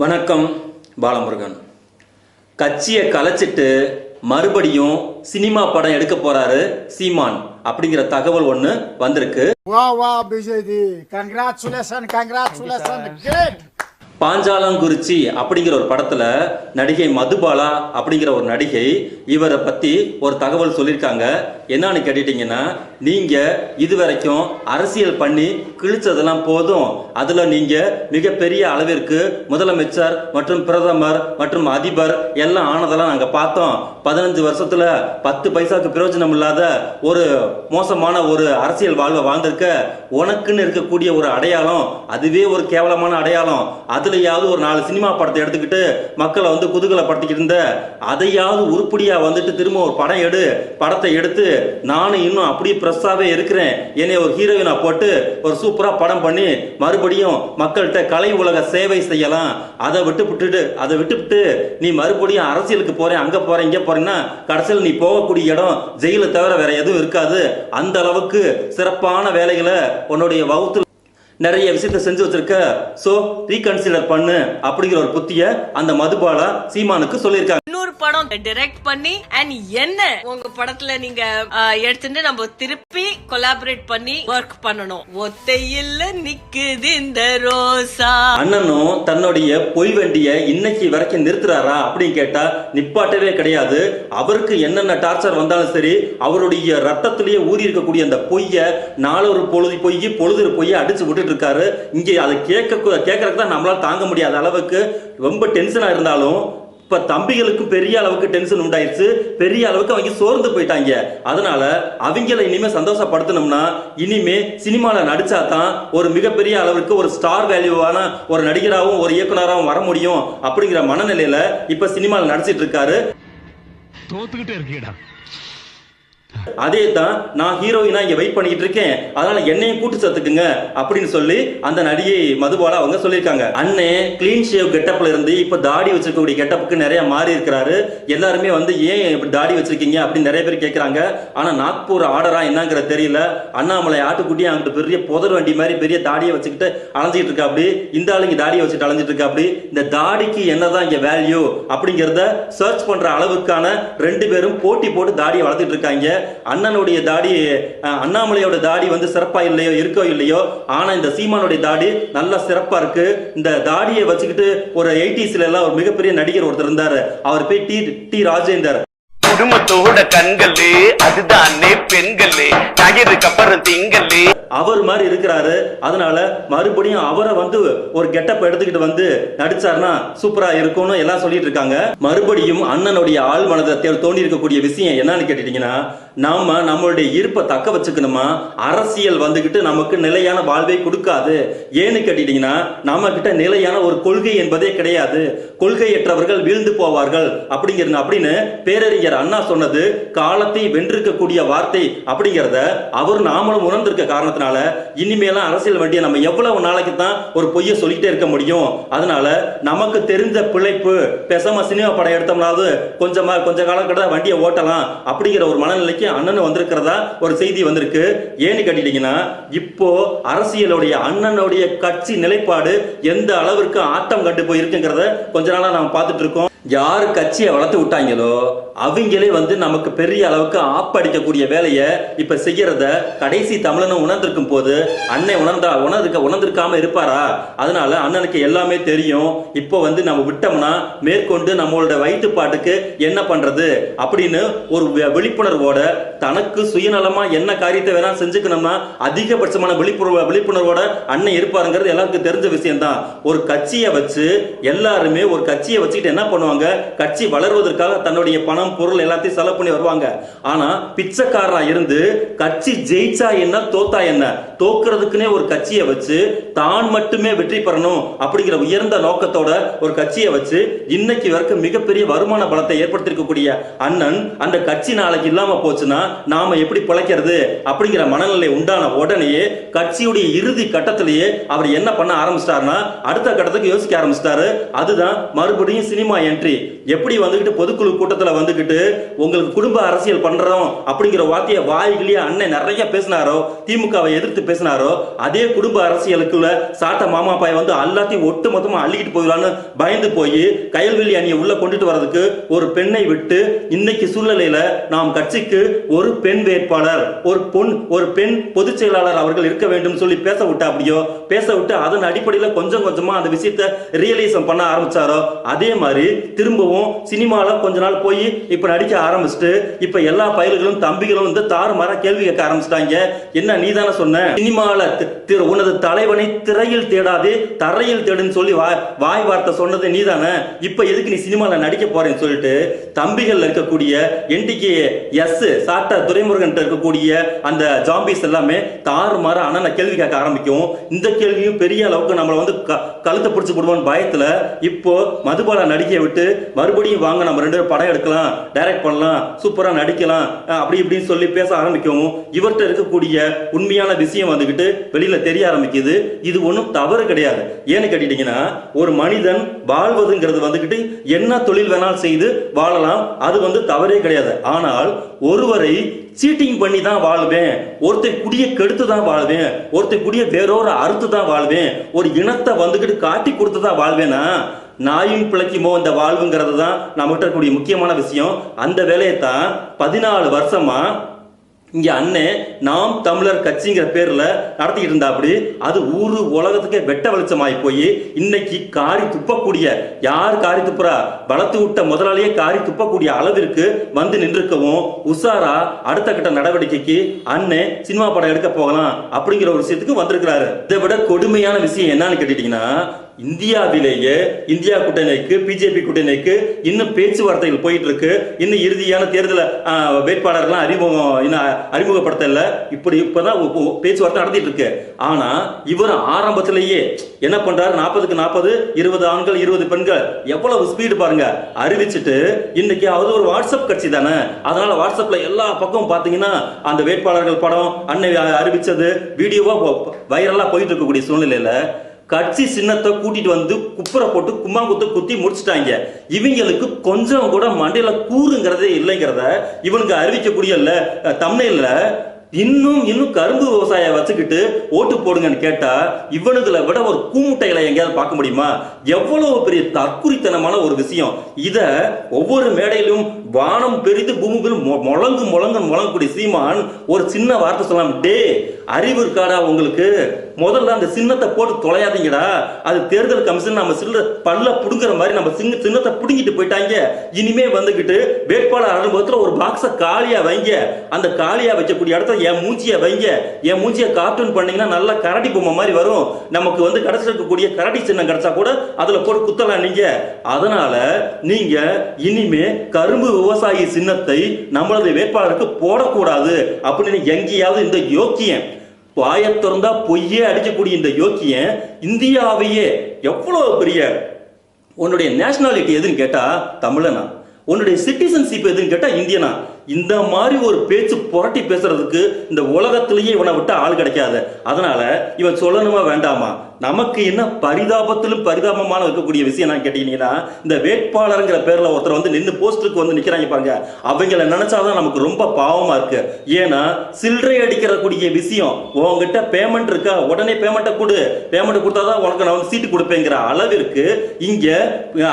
வணக்கம் பாலமுருகன் கட்சியை கலைச்சிட்டு மறுபடியும் சினிமா படம் எடுக்க போறாரு சீமான் அப்படிங்கிற தகவல் ஒண்ணு வந்திருக்கு Wow, wow, BJD. Congratulations, congratulations. Panchalankurichi அப்படிங்கிற ஒரு படத்துல நடிகை மதுபாலா அப்படிங்கிற ஒரு நடிகை இவரை பத்தி ஒரு தகவல் சொல்லியிருக்காங்க. என்னன்னு கேட்டுட்டீங்கன்னா நீங்க இதுவரைக்கும் அரசியல் பண்ணி கிழிச்சதெல்லாம் போதும். அதுல நீங்க மிகப்பெரிய அளவிற்கு முதலமைச்சர் மற்றும் பிரதமர் மற்றும் அதிபர் எல்லாம் ஆனதெல்லாம் நாங்க பார்த்தோம். பதினஞ்சு வருஷத்துல பத்து பைசாவுக்கு பிரயோஜனம் இல்லாத ஒரு மோசமான ஒரு அரசியல் வாழ்வை வாழ்ந்திருக்க உனக்குன்னு இருக்கக்கூடிய ஒரு அடையாளம் அதுவே ஒரு கேவலமான அடையாளம். அதுலயாவது ஒரு நாலு சினிமா படத்தை எடுத்துக்கிட்டு மக்களை வந்து குதூகலப்படுத்திக்கிட்டு இருந்த அதையாவது உருப்படியா வந்துட்டு திரும்ப ஒரு படம் எடு படத்தை எடுத்து நானும் இன்னும் அப்படியே பிரஸ்ஸாவே இருக்கிறேன். என்னை ஒரு ஹீரோயினா போட்டு ஒரு சூப்பரா படம் பண்ணி மறுபடியும் மக்கள்கிட்ட கலை உலக சேவை செய்யலாம். அதை விட்டு விட்டுட்டு அதை விட்டுவிட்டு நீ மறுபடியும் அரசியலுக்கு போறேன் அங்க போறேன் இங்க போறேன்னா கடைசியில் நீ போகக்கூடிய இடம் ஜெயில தவிர வேற எதுவும் இருக்காது. அந்த அளவுக்கு சிறப்பான வேலைகளை உன்னுடைய வகுத்து நிறைய விஷயத்த செஞ்சு வச்சிருக்க. சோ ரீகன்சிடர் பண்ணு அப்படிங்கிற ஒரு புத்திய அந்த மதுபாலா சீமானுக்கு சொல்லியிருக்காங்க. இன்னொரு படம் டைரக்ட் பண்ணி அண்ட் என்ன உங்க படத்துல நீங்க எடுத்துட்டு நம்ம திருப்பி கொலாபரேட் பண்ணி ஒர்க் பண்ணணும். ஒத்தையில நிக்குது இந்த ரோசா. அண்ணனும் தன்னுடைய பொய் வண்டிய இன்னைக்கு வரைக்கும் நிறுத்துறாரா அப்படின்னு கேட்டா நிப்பாட்டவே கிடையாது. அவருக்கு என்னென்ன டார்ச்சர் வந்தாலும் சரி அவருடைய ரத்தத்திலேயே ஊறி இருக்கக்கூடிய அந்த பொய்ய நாளொரு பொழுது பொய் பொழுது பொய்ய அடிச்சு விட்டுட்டு இருக்காரு இங்கே அதை கேட்க கேட்கறதுக்கு தான் நம்மளால தாங்க முடியாத அளவுக்கு ரொம்ப டென்ஷனாக இருந்தாலும் இப்போ தம்பிகளுக்கும் பெரிய அளவுக்கு டென்ஷன் உண்டாயிருச்சு. பெரிய அளவுக்கு அவங்க சோர்ந்து போயிட்டாங்க. அதனால அவங்கள இனிமே சந்தோஷப்படுத்தணும்னா இனிமே சினிமாவில் நடிச்சா தான் ஒரு மிகப்பெரிய அளவுக்கு ஒரு ஸ்டார் வேல்யூவான ஒரு நடிகராகவும் ஒரு இயக்குனராகவும் வர முடியும் அப்படிங்கிற மனநிலையில இப்ப சினிமாவில் நடிச்சிட்டு இருக்காரு தோத்துக்கிட்டே இருக்கீடா அதே தான் நான் ஹீரோயினா இங்க வெயிட் பண்ணிட்டு இருக்கேன். அதனால என்னையும் கூட்டு சேர்த்துக்குங்க அப்படின்னு சொல்லி அந்த நடிகை மதுபாலா அவங்க சொல்லியிருக்காங்க. அண்ணே கிளீன் ஷேவ் கெட்டப்ல இருந்து இப்ப தாடி வச்சிருக்கக்கூடிய கெட்டப்புக்கு நிறைய மாறி இருக்கிறாரு. எல்லாருமே வந்து ஏன் இப்படி தாடி வச்சிருக்கீங்க அப்படின்னு நிறைய பேர் கேட்கறாங்க ஆனா நாக்பூர் ஆர்டரா என்னங்கிற தெரியல. அண்ணாமலை ஆட்டுக்குட்டி அங்கிட்டு பெரிய புதர் வண்டி மாதிரி பெரிய தாடியை வச்சுக்கிட்டு அலைஞ்சிட்டு இருக்கா அப்படி? இந்த ஆளுங்க தாடியை வச்சுட்டு அலைஞ்சிட்டு இருக்கா அப்படி? இந்த தாடிக்கு என்னதான் இங்க வேல்யூ அப்படிங்கறத சர்ச் பண்ற அளவுக்கான ரெண்டு பேரும் போட்டி போட்டு தாடியை வளர்த்துட்டு இருக்காங்க. அண்ணனுடைய தாடி அஹ், அண்ணாமலையோட தாடி வந்து சிறப்பா இல்லையோ இருக்கோ இல்லையோ? ஆனா இந்த சீமானுடைய தாடி நல்லா சிறப்பா இருக்கு. இந்த தாடியை வச்சுக்கிட்டு ஒரு எயிட்டிஸ்ல எல்லாம் ஒரு மிகப்பெரிய நடிகர் ஒருத்தர் இருந்தாரு. அவர் பேர் டி டி ராஜேந்தர். குடும்பத்தோட கண்களே அதுதானே பெண்களே. ஞாயிறுக்கு அப்புறம் திங்களே. அவர் மாதிரி இருக்கிறாரு. அதனால மறுபடியும் அவரை வந்து ஒரு கெட்டப் எடுத்துக்கிட்டு வந்து நடிச்சாருன்னா சூப்பரா இருக்கும்னு எல்லாம் சொல்லிட்டு இருக்காங்க. மறுபடியும் அண்ணனுடைய ஆள் மனதை தோண்டி இருக்கக்கூடிய விஷயம் என்னன்னு கேட்டுட்டீங்கன்னா நாம நம்மளுடைய இருப்பை தக்க வச்சுக்கணுமா? அரசியல் வந்துகிட்டு நமக்கு நிலையான வாழ்வை கொடுக்காது. ஏன்னு கேட்டீங்கன்னா நம்ம கிட்ட நிலையான ஒரு கொள்கை என்பதே கிடையாது. கொள்கையற்றவர்கள் வீழ்ந்து போவார்கள். அப்படிங்கிறது அப்படின்னு பேரறிஞர் அண்ணா சொன்னது காலத்தை வென்றிருக்கக்கூடிய வார்த்தை அப்படிங்கிறத அவர் நாமளும் உணர்ந்திருக்க காரணத்தினால இனிமேலாம் அரசியல் வண்டியை நம்ம எவ்வளவு நாளைக்கு தான் ஒரு பொய்யை சொல்லிட்டே இருக்க முடியும்? அதனால நமக்கு தெரிஞ்ச பிழைப்பு பேசாம சினிமா படம் எடுத்தோம்னாவது கொஞ்சமா கொஞ்ச காலம் கிட்ட வண்டியை ஓட்டலாம் அப்படிங்கிற ஒரு மனநிலைக்கு அண்ணன் வந்திருக்கிறதா ஒரு செய்தி வந்திருக்கு. ஏன்னு கேட்டீங்கன்னா இப்போ அரசியலுடைய அண்ணனுடைய கட்சி நிலைப்பாடு எந்த அளவிற்கு ஆட்டம் கண்டு போயிருக்குங்கிறத கொஞ்ச நாளாக நாம பார்த்துட்டு இருக்கோம். யார் கட்சியை வளர்த்து விட்டாங்களோ அவங்களே வந்து நமக்கு பெரிய அளவுக்கு ஆப்படிக்கக்கூடிய வேலையை இப்ப செய்யறத கடைசி தமிழனும் உணர்ந்திருக்கும் போது அண்ணன் உணர்ந்தா உணர்ந்துக்க உணர்ந்திருக்காம இருப்பாரா? அதனால அண்ணனுக்கு எல்லாமே தெரியும். இப்போ வந்து நம்ம விட்டோம்னா மேற்கொண்டு நம்மளோட வயிற்றுப்பாட்டுக்கு என்ன பண்றது? அப்படின்னு ஒரு விழிப்புணர்வோட தனக்கு சுயநலமா என்ன காரியத்தை வேணா செஞ்சுக்கணும்னா அதிகபட்சமான விழிப்புணர்வு விழிப்புணர்வோட அண்ணன் இருப்பாருங்கிறது எல்லாருக்கும் தெரிஞ்ச விஷயம்தான். ஒரு கட்சியை வச்சு எல்லாருமே ஒரு கட்சியை வச்சுக்கிட்டு என்ன பண்ணுவாங்க? வருவாங்க கட்சி வளர்வதற்காக தன்னுடைய பணம் பொருள் எல்லாத்தையும் செலவு பண்ணி வருவாங்க. ஆனா பிச்சைக்காரரா இருந்து கட்சி ஜெயிச்சா என்ன தோத்தா என்ன? தோக்குறதுக்குன்னே ஒரு கட்சியை வச்சு தான் மட்டுமே வெற்றி பெறணும் அப்படிங்கிற உயர்ந்த நோக்கத்தோட ஒரு கட்சியை வச்சு இன்னைக்கு வரைக்கும் மிகப்பெரிய வருமான பலத்தை ஏற்படுத்திருக்கக்கூடிய அண்ணன் அந்த கட்சி நாளைக்கு இல்லாம போச்சுன்னா நாம எப்படி பிழைக்கிறது அப்படிங்கிற மனநிலை உண்டான உடனேயே கட்சியுடைய இறுதி கட்டத்திலேயே அவர் என்ன பண்ண ஆரம்பிச்சிட்டாருன்னா அடுத்த கட்டத்துக்கு யோசிக்க ஆரம்பிச்சிட்டாரு. அதுதான் மறுபடியும் சினிமா என்ட்ரி மந்திரி எப்படி வந்துகிட்டு பொதுக்குழு கூட்டத்துல வந்துகிட்டு உங்களுக்கு குடும்ப அரசியல் பண்றோம் அப்படிங்கிற வார்த்தையை வாய்கிலேயே அண்ணன் நிறைய பேசினாரோ திமுகவை எதிர்த்து பேசினாரோ அதே குடும்ப அரசியலுக்குள்ள சாட்ட மாமா பாய் வந்து எல்லாத்தையும் ஒட்டு மொத்தமாக அள்ளிக்கிட்டு போயிடலான்னு பயந்து போய் கயல்வெளி அணியை உள்ள கொண்டுட்டு வர்றதுக்கு ஒரு பெண்ணை விட்டு இன்னைக்கு சூழ்நிலையில நாம் கட்சிக்கு ஒரு பெண் வேட்பாளர் ஒரு பொன் ஒரு பெண் பொதுச் செயலாளர் அவர்கள் இருக்க வேண்டும் சொல்லி பேச விட்டா அப்படியோ பேச விட்டு அதன் அடிப்படையில் கொஞ்சம் கொஞ்சமா அந்த விஷயத்தை ரியலைசம் பண்ண ஆரம்பிச்சாரோ அதே மாதிரி திரும்பவும் சினிமாவில் கொஞ்ச நாள் போய் இப்போ நடிக்க ஆரம்பிச்சுட்டு இப்போ எல்லா பயல்களும் தம்பிகளும் வந்து தாறுமாற கேள்வி கேட்க ஆரம்பிச்சிட்டாங்க. என்ன நீ தானே சொன்ன? சினிமாவில் உனது தலைவனை திரையில் தேடாது தரையில் தேடுன்னு சொல்லி வாய் வாய் வார்த்தை சொன்னது நீ தானே? இப்போ எதுக்கு நீ சினிமாவில் நடிக்க போறேன்னு சொல்லிட்டு தம்பிகள் இருக்கக்கூடிய என்டிகே எஸ் சாட்டா துரைமுருகன் இருக்கக்கூடிய அந்த ஜாம்பிஸ் எல்லாமே தாறுமாற அண்ணனை கேள்வி கேட்க ஆரம்பிக்கும். இந்த கேள்வியும் பெரிய அளவுக்கு நம்மளை வந்து க- கழுத்தை பிடிச்சி போடுவோம் பயத்தில் இப்போ மதுபாலா நடிக்க விட்டு மறுபடியும் வாங்க நம்ம ரெண்டு பேரும் படம் எடுக்கலாம் டைரக்ட் பண்ணலாம் சூப்பராக நடிக்கலாம் அப்படி இப்படின்னு சொல்லி பேச ஆரம்பிக்கவும் இவர்கிட்ட இருக்கக்கூடிய உண்மையான விஷயம் வந்துக்கிட்டு வெளியில் தெரிய ஆரம்பிக்குது. இது ஒன்றும் தவறு கிடையாது. ஏன்னு கேட்டீங்கன்னா ஒரு மனிதன் வாழ்வதுங்கிறது வந்துக்கிட்டு என்ன தொழில் வேணாலும் செய்து வாழலாம் அது வந்து தவறே கிடையாது. ஆனால் ஒருவரை சீட்டிங் பண்ணி தான் வாழ்வேன் ஒருத்தர் குடிய கெடுத்து தான் வாழ்வேன் ஒருத்தர் குடிய வேறொரு அறுத்து தான் வாழ்வேன் ஒரு இனத்தை வந்துக்கிட்டு காட்டி கொடுத்து தான் வாழ்வேனா? நாயும் பிழைக்குமோ இந்த வாழ்வுங்கிறது தான் நம்மகிட்ட இருக்கக்கூடிய முக்கியமான விஷயம். அந்த வேலையை தான் பதினாலு வருஷமா இங்கே அண்ணன் நாம் தமிழர் கட்சிங்கிற பேரில் நடத்திக்கிட்டு இருந்தா அப்படி. அது ஊர் உலகத்துக்கே வெட்ட வெளிச்சமாகி போய் இன்னைக்கு காரி துப்பக்கூடிய யார் காரி துப்புறா? வளர்த்து விட்ட முதலாளியே காரி துப்பக்கூடிய அளவிற்கு வந்து நின்றுக்கவும் உஷாரா அடுத்த கட்ட நடவடிக்கைக்கு அண்ணன் சினிமா படம் எடுக்க போகலாம் அப்படிங்கிற ஒரு விஷயத்துக்கு வந்திருக்கிறாரு. இதை விட கொடுமையான விஷயம் என்னன்னு கேட்டீங்கன்னா இந்தியாவிலேயே இந்தியா கூட்டணிக்கு பிஜேபி கூட்டணிக்கு இன்னும் பேச்சுவார்த்தைகள் போயிட்டு இருக்கு இன்னும் இறுதியான தேர்தல் வேட்பாளர்கள்லாம் வேட்பாளர்லாம் அறிமுகம் இன்னும் அறிமுகப்படுத்தல. இப்படி இப்பதான் பேச்சுவார்த்தை நடத்திட்டு இருக்கு ஆனா இவர் ஆரம்பத்திலேயே என்ன பண்றாரு? நாற்பதுக்கு நாற்பது இருபது ஆண்கள் இருபது பெண்கள். எவ்வளவு ஸ்பீடு பாருங்க. அறிவிச்சிட்டு இன்னைக்கு அது ஒரு வாட்ஸ்அப் கட்சி தானே. அதனால வாட்ஸ்அப்ல எல்லா பக்கமும் பாத்தீங்கன்னா அந்த வேட்பாளர்கள் படம் அன்னை அறிவிச்சது வீடியோவா வைரலா போயிட்டு இருக்கக்கூடிய சூழ்நிலையில கட்சி சின்னத்தை கூட்டிட்டு வந்து குப்புற போட்டு கும்மாங்குத்து குத்தி முடிச்சிட்டாங்க. இவங்களுக்கு கொஞ்சம் கூட மண்டையில கூறுங்கிறதே இல்லைங்கிறத இவனுக்கு அறிவிக்கக்கூடிய தமிழ்ல இன்னும் இன்னும் கரும்பு விவசாயம் வச்சுக்கிட்டு ஓட்டு போடுங்கன்னு கேட்டா இவனுங்களை விட ஒரு கூமுட்டைகளை எங்கேயாவது பார்க்க முடியுமா? எவ்வளவு பெரிய தற்குறித்தனமான ஒரு விஷயம். இத ஒவ்வொரு மேடையிலும் வானம் பெரிது பூமி பெரிது முழங்கு முழங்கு முழங்கக்கூடிய சீமான் ஒரு சின்ன வார்த்தை சொல்லலாம் டே அறிவு இருக்காடா உங்களுக்கு? முதல்ல அந்த சின்னத்தை போட்டு தொலையாதீங்கடா. அது தேர்தல் கமிஷன் நம்ம சில்ல பல்ல புடுங்குற மாதிரி நம்ம சின்ன சின்னத்தை புடுங்கிட்டு போயிட்டாங்க. இனிமே வந்துகிட்டு வேட்பாளர் அனுபவத்தில் ஒரு பாக்ஸை காலியாக வைங்க. அந்த காலியாக வைக்கக்கூடிய இடத்துல என் மூஞ்சியை வைங்க. என் மூஞ்சியை கார்ட்டூன் பண்ணீங்கன்னா நல்லா கரடி பொம்மை மாதிரி வரும். நமக்கு வந்து கிடைச்சிருக்கக்கூடிய கரடி சின்னம் கிடைச்சா கூட அதில் போட்டு குத்தலாம் நீங்க. அதனால நீங்க இனிமே கரும்பு விவசாயி சின்னத்தை நம்மளது வேட்பாளருக்கு போடக்கூடாது. அப்படின்னு எங்கேயாவது இந்த யோக்கியம் வாயை திறந்தா பொய்யே அடிக்கக்கூடிய இந்த யோக்கியன் இந்தியாவையே எவ்வளவு பெரிய உன்னுடைய நேஷனாலிட்டி எதுன்னு கேட்டா தமிழனா. உன்னுடைய சிட்டிசன்ஷிப் எதுன்னு கேட்டா இந்தியனா. இந்த மாதிரி ஒரு பேச்சு புரட்டி பேசுறதுக்கு இந்த உலகத்திலேயே இவனை விட்டு ஆள் கிடைக்காது. அதனால இவன் சொல்லணுமா வேண்டாமா? நமக்கு என்ன பரிதாபத்திலும் பரிதாபமான இருக்கக்கூடிய விஷயம் நான் கேட்டீங்கன்னா இந்த வேட்பாளருங்கிற பேர்ல ஒருத்தர் வந்து நின்று போஸ்டருக்கு வந்து நிக்கிறாங்க பாருங்க. அவங்கள நினைச்சாதான் நமக்கு ரொம்ப பாவமா இருக்கு. ஏன்னா சில்லறை அடிக்கிறக்கூடிய விஷயம் உங்ககிட்ட பேமெண்ட் இருக்கா? உடனே பேமெண்ட்டை கொடு. பேமெண்ட் கொடுத்தாதான் உனக்கு நான் வந்து சீட்டு கொடுப்பேங்கிற அளவிற்கு இங்க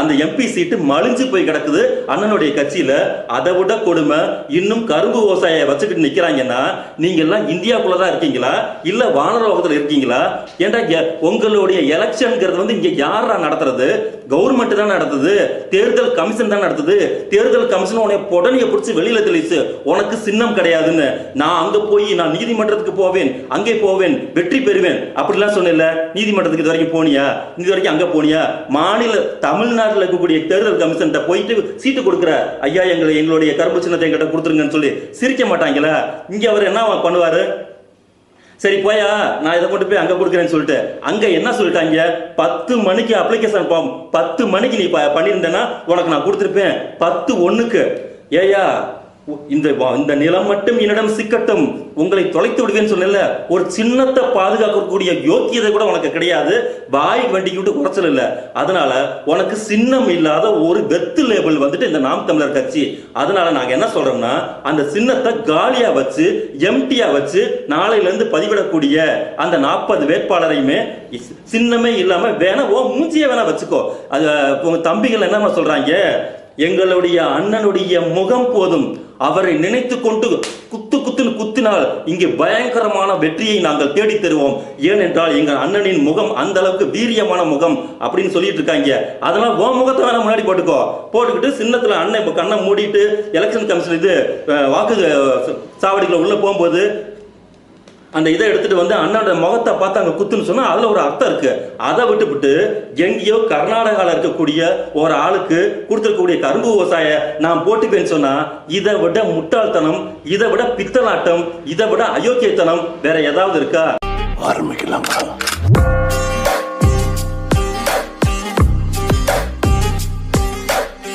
அந்த எம்பி சீட்டு மலிஞ்சு போய் கிடக்குது. அண்ணனுடைய கட்சியில அதை விட கொடுமை இன்னும் கரும்பு விவசாய வச்சுக்கிட்டு நிக்கிறாங்கன்னா நீங்க எல்லாம் தான் இருக்கீங்களா? இல்ல வானலோகத்துல இருக்கீங்களா? ஏன்டா உங்களுடைய எலெக்ஷனுங்கிறது வந்து இங்க யாரா நடத்துறது? கவர்மெண்ட் தான் நடத்துது தேர்தல் கமிஷன் தான் நடத்துது தேர்தல் கமிஷன் உன்னை உடனே பிடிச்சி வெளியில தெளிச்சு உனக்கு சின்னம் கிடையாதுன்னு. நான் அங்க போய் நான் நீதிமன்றத்துக்கு போவேன் அங்கே போவேன் வெற்றி பெறுவேன். அப்படிலாம் சொன்னேன்ல நீதிமன்றத்துக்கு இது வரைக்கும் போனியா? இது வரைக்கும் அங்க போனியா? மாநில தமிழ்நாட்டில் இருக்கக்கூடிய தேர்தல் கமிஷன் போயிட்டு சீட்டு கொடுக்குற ஐயா எங்களை எங்களுடைய கரும்பு சின்னத்தை எங்கிட்ட கொடுத்துருங்கன்னு சொல்லி சிரிக்க மாட்டாங்களா? இங்க அவர் என்ன பண்ணுவாரு? சரி போயா நான் இதை கொண்டு போய் அங்க கொடுக்குறேன்னு சொல்லிட்டு. அங்க என்ன சொல்லிட்டாங்க? பத்து மணிக்கு அப்ளிகேஷன் ஃபார்ம் பத்து மணிக்கு நீ ப- பண்ணியிருந்தேன்னா உனக்கு நான் கொடுத்துருப்பேன். பத்து ஒண்ணுக்கு. ஏயா இந்த இந்த நிலம் மட்டும் என்னிடம் சிக்கட்டும். உங்களை தொலைத்து விடுவேன்னு சொன்னல ஒரு சின்னத்தை பாதுகாக்கக்கூடிய யோக்கியதை கூட உனக்கு கிடையாது. வாய் வண்டிக்கு விட்டு குறைச்சல் இல்லை. அதனால உனக்கு சின்னம் இல்லாத ஒரு வெத்து லேபிள் வந்துட்டு இந்த நாம் தமிழர் கட்சி. அதனால நாங்க என்ன சொல்றோம்னா அந்த சின்னத்தை காலியா வச்சு எம்டியா வச்சு நாளையில இருந்து பதிவிடக்கூடிய அந்த நாற்பது வேட்பாளரையுமே சின்னமே இல்லாம வேணா ஓ மூஞ்சியே வேணா வச்சுக்கோ. அது உங்க தம்பிகள் என்ன சொல்றாங்க? எங்களுடைய அண்ணனுடைய முகம் போதும். அவரை நினைத்து கொண்டு குத்து குத்துன்னு குத்தினால் இங்கே பயங்கரமான வெற்றியை நாங்கள் தேடித் தருவோம். ஏனென்றால் எங்கள் அண்ணனின் முகம் அந்த அளவுக்கு வீரியமான முகம் அப்படின்னு சொல்லிட்டு இருக்காங்க. அதனால உன் முகத்தை வேணா முன்னாடி போட்டுக்கோ. போட்டுக்கிட்டு சின்னத்துல அண்ணன் இப்ப கண்ணை மூடிட்டு எலெக்ஷன் கமிஷன் இது வாக்கு சாவடிகளை உள்ள போகும்போது அந்த இதை எடுத்துட்டு வந்து அண்ணனோட முகத்தை பார்த்து அங்கே குத்துன்னு சொன்னால் அதில் ஒரு அர்த்தம் இருக்கு. அதை விட்டுவிட்டு எங்கேயோ கர்நாடகாவில் இருக்கக்கூடிய ஒரு ஆளுக்கு கொடுத்துருக்கக்கூடிய கரும்பு விவசாய நான் போட்டுப்பேன்னு சொன்னால் இதை விட முட்டாள்தனம் இதை விட பித்தலாட்டம் இதை விட அயோக்கியத்தனம் வேற ஏதாவது இருக்கா? ஆரம்பிக்கலாம்.